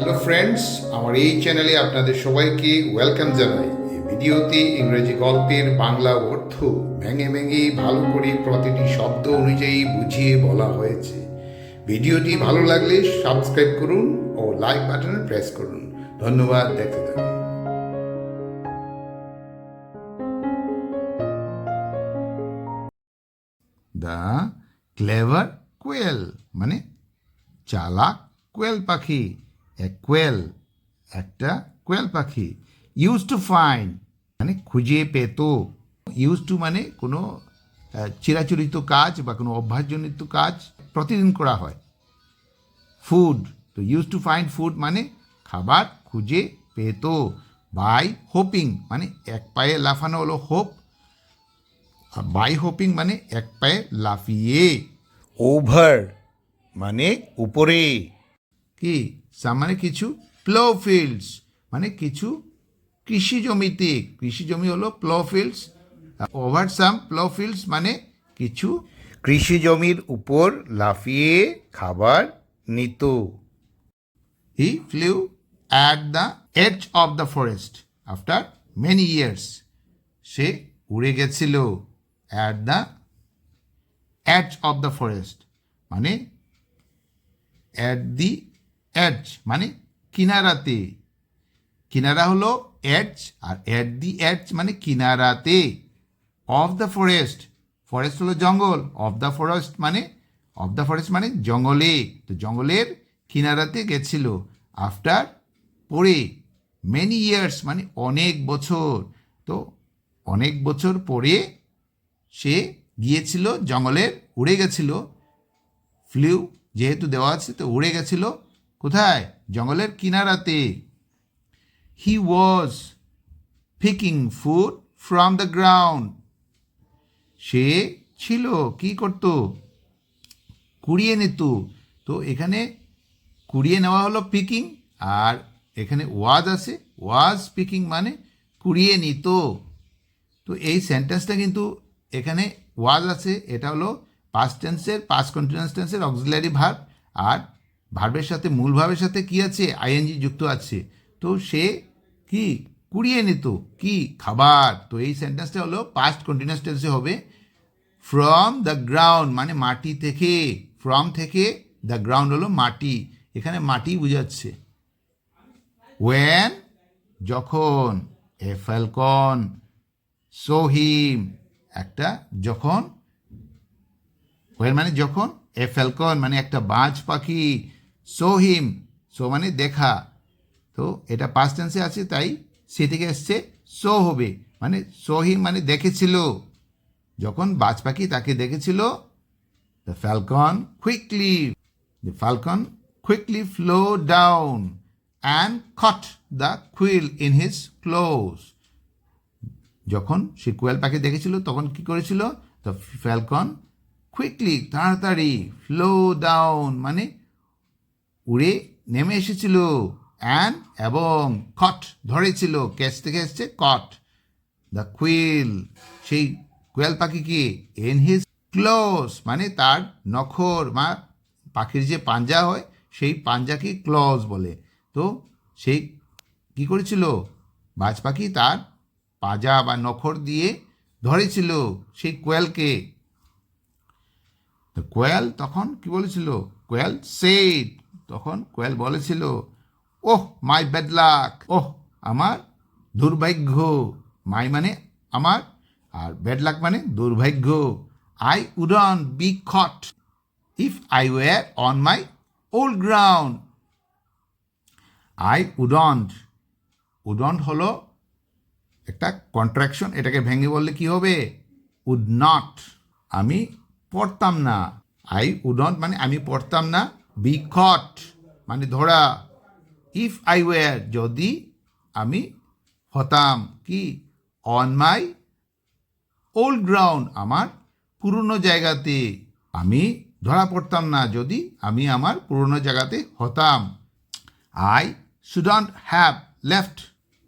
Hello friends আমার এই চ্যানেলে আপনাদের সবাইকে ওয়েলকাম জানাই। এই ভিডিওতে ইংরেজি গল্পের বাংলা অর্থ ভেঙে ভেঙে ভালো করে প্রতিটি শব্দ অনুযায়ী বুঝিয়ে বলা হয়েছে। ভিডিওটি ভালো লাগলে সাবস্ক্রাইব করুন ও লাইক বাটনে প্রেস করুন। ধন্যবাদ, দেখতে থাকুন। দ্য ক্লেভার কোয়েল মানে চালাক কোয়েল পাখি। কোয়েল একটা কোয়েল পাখি। ইউজ টু ফাইন্ড মানে খুঁজে পেত। ইউজ টু মানে কোনো চিরাচরিত কাজ বা কোনো অভ্যাসজনিত কাজ প্রতিদিন করা হয়। ফুড তো ইউজ টু ফাইন্ড ফুড মানে খাবার খুঁজে পেত। বাই হোপিং মানে এক পায়ে লাফানো হলো হোপ বাই হোপিং মানে এক পায়ে লাফিয়ে। ওভার মানে উপরে। কি? মানে কিছু প্লো ফিল্ডস মানে কিছু কৃষি জমিতে। কৃষি জমি হলো plough fields over some plough fields মানে কিছু কৃষি জমির উপর লাফিয়ে খাবার নিত। He flew at the edge of the forest after many years সে উড়ে গেছিল at the edge of the forest মানে অ্যাট দি এজ মানে কিনারাতে। কিনারা হলো এজ আর অ্যাট দি এজ মানে কিনারাতে। অফ দ্য ফরেস্ট ফরেস্ট হলো জঙ্গল। অফ দ্য ফরেস্ট মানে অফ দ্য ফরেস্ট মানে জঙ্গলে। তো জঙ্গলের কিনারাতে গেছিল। আফটার পরে মেনি ইয়ার্স মানে অনেক বছর। তো অনেক বছর পরে সে গিয়েছিল, জঙ্গলের, উড়ে গেছিল। ফ্লিউ যেহেতু দেওয়া আছে, তো উড়ে গেছিল। কোথায়? জঙ্গলের কিনারাতে। He was picking food from the ground সে ছিল, কি করত? কুড়িয়ে নিত। তো এখানে কুড়িয়ে নেওয়া হলো পিকিং আর এখানে ওয়াজ আছে। ওয়াজ পিকিং মানে কুড়িয়ে নিত। তো এই সেন্টেন্সটা কিন্তু এখানে ওয়াজ আছে। এটা হলো পাস্ট টেন্সের পাস্ট কন্টিনিউয়াস টেন্সের অক্সিলারি ভার্ব আর ভার্বের সাথে, মূল ভাবের সাথে কি আছে? আইএনজি যুক্ত আছে। তো সে কি? কুড়িয়ে নিত কি? খাবার। তো এই সেন্টেন্সটা হলো পাস্ট কন্টিনিউয়াস টেন্সে হবে। ফ্রম দ্য গ্রাউন্ড মানে মাটি থেকে। ফ্রম থেকে দ্য গ্রাউন্ড হলো মাটি। এখানে মাটি বুঝাচ্ছে। ওয়েন যখন। এ ফ্যালকন সোহিম একটা যখন। ওয়েন মানে যখন? এ ফ্যালকন মানে একটা বাজ পাখি। সোহিম সো মানে দেখা। তো এটা পাস্ট টেন্সে আছে, তাই সে থেকে এসছে সো হবে। মানে সোহিম মানে দেখেছিল। যখন বাজ পাখি তাকে দেখেছিল the falcon quickly the falcon quickly flew down and caught the quail in his claws যখন সে কোয়েল পাখি দেখেছিল, তখন কি করেছিল? দ্য ফ্যালকন কুইকলি তাড়াতাড়ি ফ্লো ডাউন মানে উড়ে নেমে এসেছিল। অ্যান এবং কট ধরেছিল। ক্যাচ থেকে কট। দ্য কুইল, সেই কোয়েল পাখিকে এন হিজ ক্লোজ মানে তার নখর বা পাখির যে পাঞ্জা হয়, সেই পাঞ্জাকে ক্লজ বলে। তো সেই কি করেছিল? বাজ পাখি তার পাজা বা নখর দিয়ে ধরেছিল সেই কোয়েলকে। কোয়েল তখন কি বলেছিল? কোয়েল সেড তখন কোয়েল বলেছিল, ওহ, মাই ব্যাড লাক, ওহ, আমার দুর্ভাগ্য। মাই মানে আমার, আর ব্যাড লাক মানে দুর্ভাগ্য। I wouldn't be caught if I were on my old ground. I wouldn't. Wouldn't হলো একটা কন্ট্রাকশন, এটাকে ভেঙে বললে কি হবে? Would not. আমি পড়তাম না। আই উডন্ট মানে আমি পড়তাম না। বি কট মানে ধরা। ইফ আই ওয়ার যদি আমি হতাম, কি? অন মাই ওল্ড গ্রাউন্ড আমার পুরনো জায়গাতে। আমি ধরা পড়তাম না, যদি আমি আমার পুরনো জায়গাতে হতাম। I shouldn't have left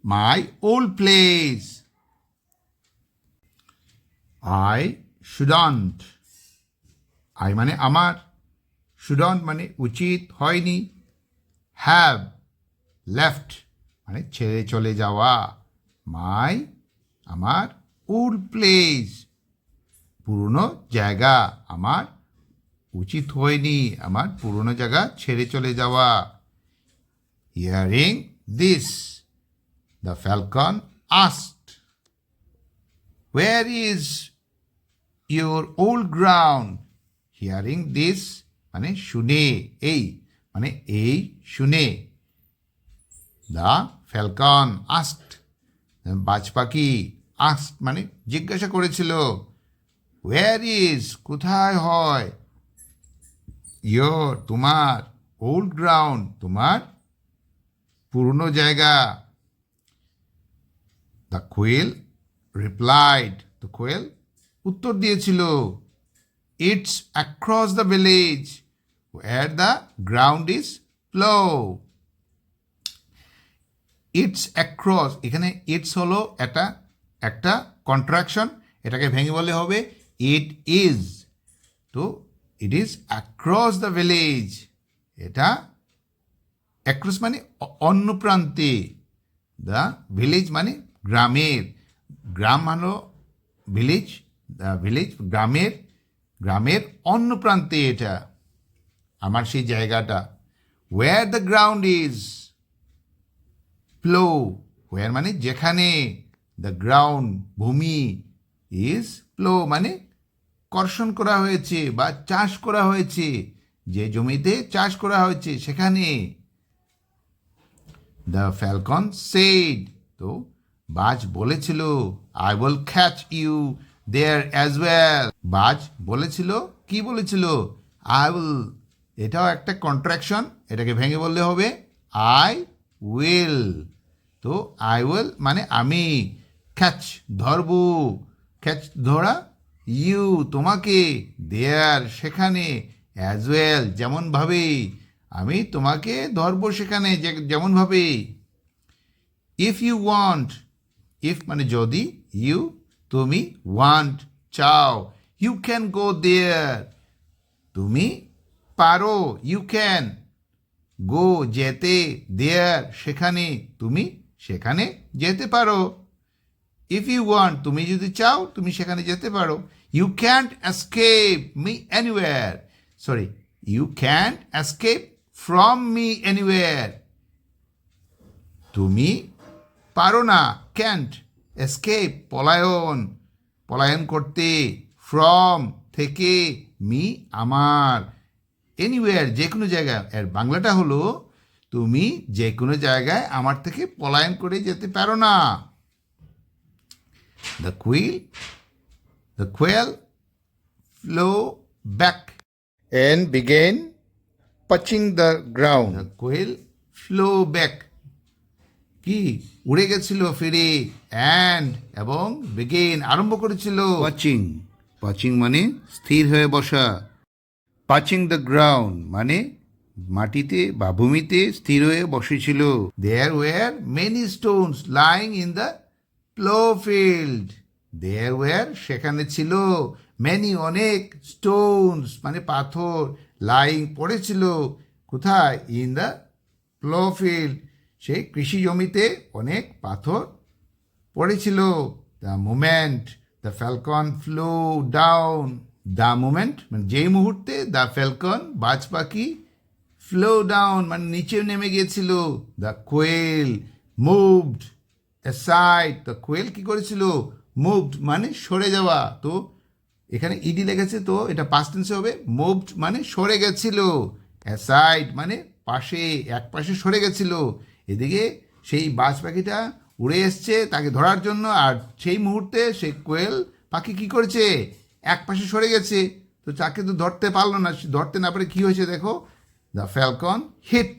my old place I shouldn't I মানে আমার। শুডন্ট মানে উচিত হয়নি। হ্যাভ লেফট মানে ছেড়ে চলে যাওয়া। মাই আমার ওল্ড প্লেস পুরনো জায়গা আমার উচিত হয়নি। আমার পুরনো জায়গা ছেড়ে চলে যাওয়া। Hearing this the falcon asked where is your old ground hearing this মানে শুনে, এই মানে এই শুনে। দ্য ফ্যালকন আস্ট বাজ পাখি আস্ট মানে জিজ্ঞাসা করেছিল ওয়ার ইজ কোথায় হয়? ইয়োর তোমার ওল্ড গ্রাউন্ড তোমার পুরনো জায়গা। The quail replied the quail উত্তর দিয়েছিল it's across the village where the ground is plough it's across এখানে ইটস হলো একটা একটা কন্ট্রাকশন এটাকে ভেঙে বলে হবে ইট ইজ তো it is across the village এটা অ্যাক্রস মানে অন্য প্রান্তে দ্য ভিলেজ মানে গ্রামের। গ্রাম হলো ভিলেজ দ্য ভিলেজ গ্রামের গ্রামের অন্য প্রান্তে এটা। আমার সেই জায়গাটা। Where the ground is plough where মানে যেখানে দ্য গ্রাউন্ড ভূমি ইজ ফ্লো মানে কর্ষণ করা হয়েছে বা চাষ করা হয়েছে। যে জমিতে চাষ করা হয়েছে সেখানে দ্য ফ্যালকন সেড তো বাজ বলেছিল I will catch you there as well বাজ বলেছিল, কি বলেছিল? আই উইল এটাও একটা কন্ট্রাকশন এটাকে ভেঙে বললে হবে আই উইল তো আই উইল মানে আমি ক্যাচ ধরবো ক্যাচ ধরা ইউ তোমাকে দেয়ার সেখানে অ্যাজ ওয়েল যেমনভাবে, আমি তোমাকে ধরবো সেখানে যেমনভাবে। ইফ ইউ ওয়ান্ট ইফ মানে যদি ইউ তুমি ওয়ান্ট চাও ইউ ক্যান গো দেয়ার তুমি পারো ইউ ক্যান গো যেতে দেয়ার সেখানে, তুমি সেখানে যেতে পারো। ইফ ইউ ওয়ান্ট তুমি যদি চাও, তুমি সেখানে যেতে পারো। You can't escape me anywhere sorry you can't escape from me anywhere তুমি পারো না ক্যান্ট এসকেপ পলায়ন পলায়ন করতে ফ্রম থেকে মি আমার। এনিওয়ার যে কোনো জায়গায়। এর বাংলাটা হলো, তুমি যে কোনো জায়গায় আমার থেকে পলায়ন করে যেতে পারো না। The quail the quail flew back and began touching the ground The quail flew back. কি? উড়ে গেছিল ফিরে। অ্যান্ড এবং বিগেন আরম্ভ করেছিল। পাচিং। পাচিং মানে স্থির হয়ে বসা। পাচিং দ্য গ্রাউন্ড মানে মাটিতে বা ভূমিতে স্থির হয়ে বসেছিল। There were many stones lying in the plough field there were সেখানে ছিল মেনি অনেক স্টোনস মানে পাথর লাইং পড়েছিল কোথায়? ইন দ্য প্লো ফিল্ড সেই কৃষি জমিতে অনেক পাথর পড়েছিল। The moment the falcon flew down the moment মানে যেই মুহূর্তে দ্য ফ্যালকন বাজ পাখি ফ্লো ডাউন মানে নিচে নেমে গিয়েছিল। The quail moved side the quail কী করেছিল? মুভড মানে সরে যাওয়া। তো এখানে ইডি লেগেছে, তো এটা পাস্ট টেন্সে হবে। মুভড মানে সরে গেছিল। সাইড মানে পাশে, এক পাশে সরে গেছিল। এদিকে সেই বাজ পাখিটা উড়ে এসছে তাকে ধরার জন্য, আর সেই মুহূর্তে সেই কোয়েল পাখি কি করেছে? এক পাশে সরে গেছে। তো তাকে তো ধরতে পারল না ধরতে না পারে কী হয়েছে দেখো? The falcon hit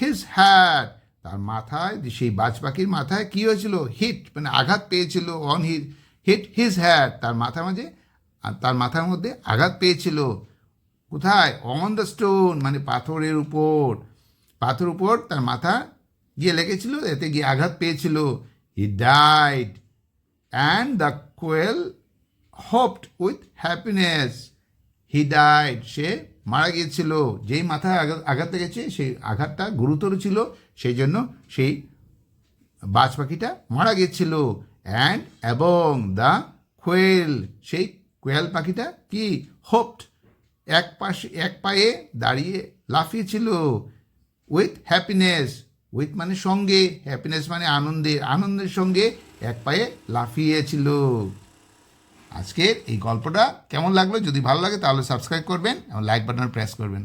his head তার মাথায়, সেই বাজ পাখির মাথায় কী হয়েছিল? হিট মানে আঘাত পেয়েছিল on his hit his head তার মাথার মাঝে তার মাথার মধ্যে আঘাত পেয়েছিল। কোথায়? অন দ্য স্টোন মানে পাথরের উপর। পাথর উপর তার মাথা গিয়ে লেগেছিল, এতে গিয়ে আঘাত পেয়েছিল। He died and the quail hopped with happiness he died সে মারা গিয়েছিল। যেই মাথায় আঘাত আঘাত লেগেছে, সেই আঘাতটা গুরুতর ছিল। সেই জন্য সেই বাজ পাখিটা মারা গিয়েছিল। অ্যান্ড এবং দ্য কোয়েল সেই কোয়েল পাখিটা কি? হোপড এক পাশে, এক পায়ে দাঁড়িয়ে লাফিয়েছিল। উইথ হ্যাপিনেস উইথ মানে সঙ্গে হ্যাপিনেস মানে আনন্দে আনন্দের সঙ্গে এক পায়ে লাফিয়েছিল। আজকের এই গল্পটা কেমন লাগল? যদি ভালো লাগে তাহলে সাবস্ক্রাইব করবেন এবং লাইক বাটন প্রেস করবেন।